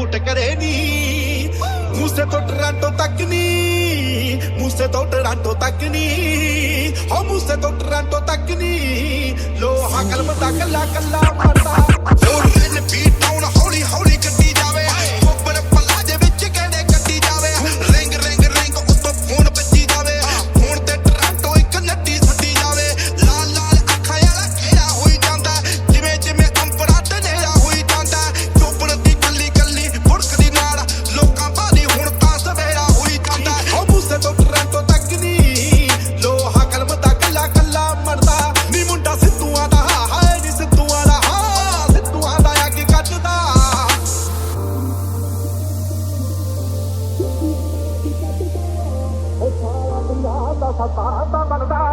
ਉਹ ਟਕਰੇ ਨਹੀਂ ਮੂਸੇ ਤੋਂ ਟਰਾਂਟੋ ਤੱਕ ਨਹੀਂ ਮੂਸੇ ਤੋਂ ਟਰਾਂਟੋ ਤੱਕ ਨਹੀਂ ਹੋ ਮੂਸੇ ਤੋਂ ਟਰਾਂਟੋ ਤੱਕ ਨਹੀਂ ਲੋਹਾ ਕਲਮ ਦਾ ਕੱਲਾ ਕੱਲਾ ਮਾਰਦਾ ता